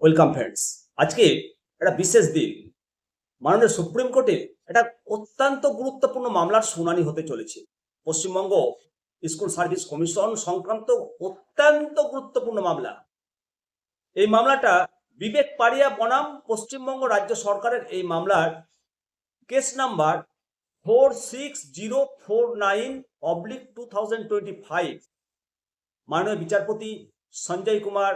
Welcome friends. আজকে একটা বিশেষ দিন। মাননীয় সুপ্রিম কোর্টে একটা অত্যন্ত গুরুত্বপূর্ণ মামলার শুনানি হতে চলেছে। পশ্চিমবঙ্গ স্কুল সার্ভিস কমিশন সংক্রান্ত অত্যন্ত গুরুত্বপূর্ণ মামলা। এই মামলাটা বিবেক পাড়িয়া বনাম পশ্চিমবঙ্গ রাজ্য সরকারের এই মামলার case number four six zero four nine oblique two thousand twenty five মাননীয় বিচারপতি সঞ্জয় কুমার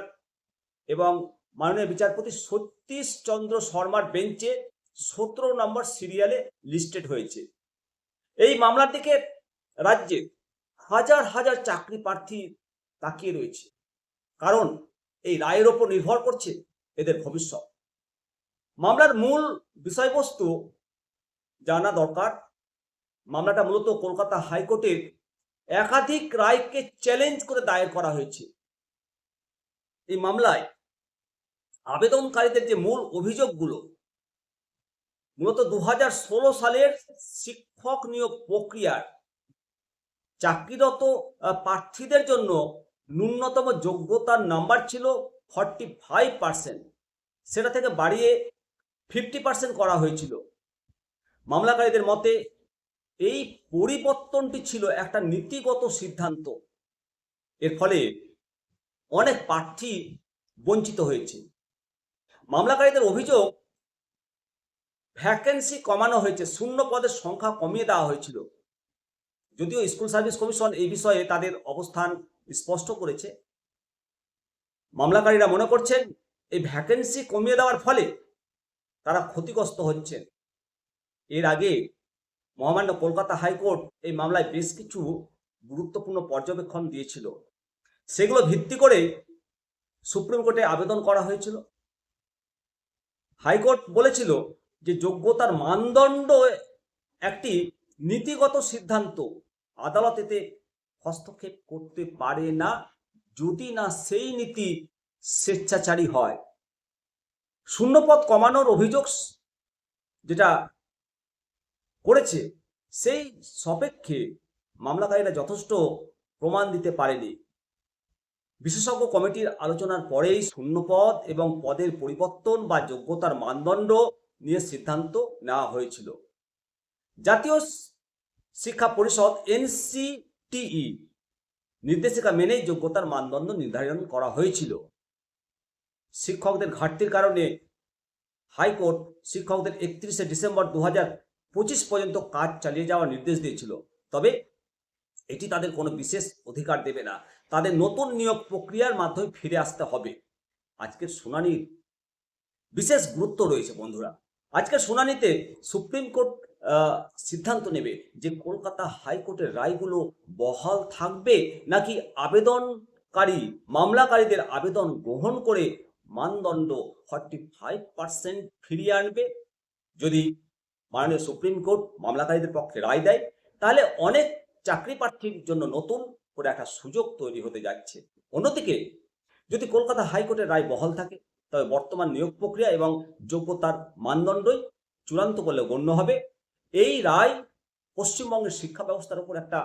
এবং মাননীয় বিচারপতি সতীশ চন্দ্র শর্মার বেঞ্চে সতেরো নম্বর সিরিয়ালে লিস্টেড হয়েছে। এই মামলার দিকে রাজ্যে হাজার হাজার চাকরি প্রার্থী তাকিয়ে রয়েছে। কারণ এই রায়ের ওপর নির্ভর করছে এদের ভবিষ্যৎ। মামলার মূল বিষয়বস্তু জানা দরকার। মামলাটা মূলত কলকাতা হাইকোর্টের একাধিক রায়কে চ্যালেঞ্জ করে দায়ের করা হয়েছে। এই মামলায় আবেদনকারীদের যে মূল অভিযোগগুলো, মূলত দু হাজার ষোলো সালের শিক্ষক নিয়োগ প্রক্রিয়ার চাকরিরত প্রার্থীদের জন্য ন্যূনতম যোগ্যতার নাম্বার ছিল ফর্টি ফাইভ পার্সেন্ট সেটা থেকে বাড়িয়ে ফিফটি পার্সেন্ট করা হয়েছিল। মামলাকারীদের মতে, এই পরিবর্তনটি ছিল একটা নীতিগত সিদ্ধান্ত। এর ফলে অনেক প্রার্থী বঞ্চিত হয়েছে। মামলাকারীদের অভিযোগ ভ্যাকেন্সি কমানো হয়েছে, শূন্য পদের সংখ্যা কমিয়ে দেওয়া হয়েছিল। যদিও স্কুল সার্ভিস কমিশন এই বিষয়ে তাদের অবস্থান স্পষ্ট করেছে। মামলাকারীরা মনে করছেন, এই ভ্যাকেন্সি কমিয়ে দেওয়ার ফলে তারা ক্ষতিগ্রস্ত হচ্ছেন। এর আগে মহামান্য কলকাতা হাইকোর্ট এই মামলায় বেশ কিছু গুরুত্বপূর্ণ পর্যবেক্ষণ দিয়েছিল। সেগুলো ভিত্তি করে সুপ্রিম কোর্টে আবেদন করা হয়েছিল। হাইকোর্ট বলেছিল যে যোগ্যতার মানদণ্ড একটি নীতিগত সিদ্ধান্ত। আদালত এতে হস্তক্ষেপ করতে পারে না, যদি না সেই নীতি স্বেচ্ছাচারী হয়। শূন্যপদ কমানোর অভিযোগ যেটা করেছে, সেই সপেক্ষে মামলাকারীরা যথেষ্ট প্রমাণ দিতে পারেনি। বিশেষজ্ঞ কমিটির আলোচনার পরেই শূন্যপদ এবং পদের পরিবর্তন বা যোগ্যতার মানদণ্ড নিয়ে সিদ্ধান্ত নেওয়া হয়েছিল। জাতীয় শিক্ষা পরিষদ এনসিটিই নির্দেশিকা মেনেই যোগ্যতার মানদণ্ড নির্ধারণ করা হয়েছিল। শিক্ষকদের ঘাটতির কারণে হাইকোর্ট শিক্ষকদের একত্রিশে ডিসেম্বর দু পঁচিশ পর্যন্ত কাজ চালিয়ে যাওয়ার নির্দেশ দিয়েছিল। তবে এটি তাদের কোনো বিশেষ অধিকার দেবে না। তাদের নতুন নিয়োগ প্রক্রিয়ার মাধ্যমে ফিরে আসতে হবে। আজকের শুনানির বিশেষ গুরুত্ব রয়েছে বন্ধুরা। আজকের শুনানিতে সুপ্রিম কোর্ট সিদ্ধান্ত নেবে যে কলকাতা হাইকোর্টের রায়গুলো বহাল থাকবে নাকি আবেদনকারী, মামলাকারীদের আবেদন গ্রহণ করে মানদণ্ড ফর্টি ফাইভ পার্সেন্ট ফিরিয়ে আনবে। যদি মাননীয় সুপ্রিম কোর্ট মামলাকারীদের পক্ষে রায় দেয়, তাহলে অনেক চাকরি প্রার্থীর জন্য নতুন করে একটা সুযোগ তৈরি হতে যাচ্ছে। অন্যদিকে, যদি কলকাতা হাইকোর্টের রায় বহাল থাকে, তবে বর্তমান নিয়োগ প্রক্রিয়া এবং যোগ্যতার মানদণ্ডই চূড়ান্ত বলে গণ্য হবে। এই রায় পশ্চিমবঙ্গের শিক্ষা ব্যবস্থার উপর একটা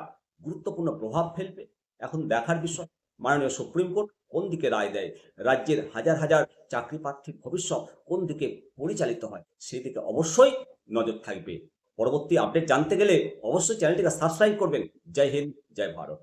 গুরুত্বপূর্ণ প্রভাব ফেলবে। এখন দেখার বিষয়, মাননীয় সুপ্রিম কোর্ট কোন দিকে রায় দেয়? রাজ্যের হাজার হাজার চাকরি প্রার্থীর ভবিষ্যৎ কোন দিকে পরিচালিত হয়? সেই দিকে অবশ্যই নজর থাকবে। পরবর্তী আপডেট জানতে গেলে অবশ্যই চ্যানেলটিকে সাবস্ক্রাইব করবেন। জয় হিন্দ জয় ভারত।